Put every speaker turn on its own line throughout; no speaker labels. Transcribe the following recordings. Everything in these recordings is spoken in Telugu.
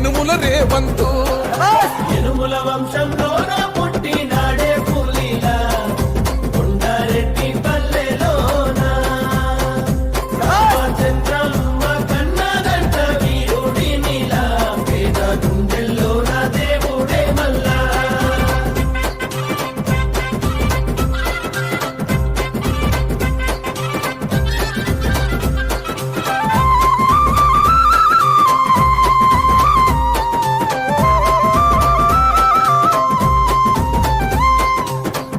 ఎనుముల రేవంతు.
ఎనుముల వంశంలోన పుట్టిన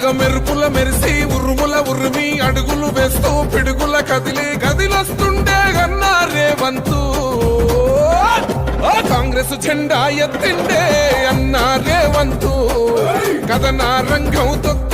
అగ మెరుపుల మెరిసి ఉరుముల ఉరిమి అడుగులు వేస్తూ పిడుగుల కదిలి గదిలొస్తుండే అన్నారే రేవంతు. కాంగ్రెస్ జెండా ఎత్తిండే అన్నా వంతు కథనా రంగం తొక్కి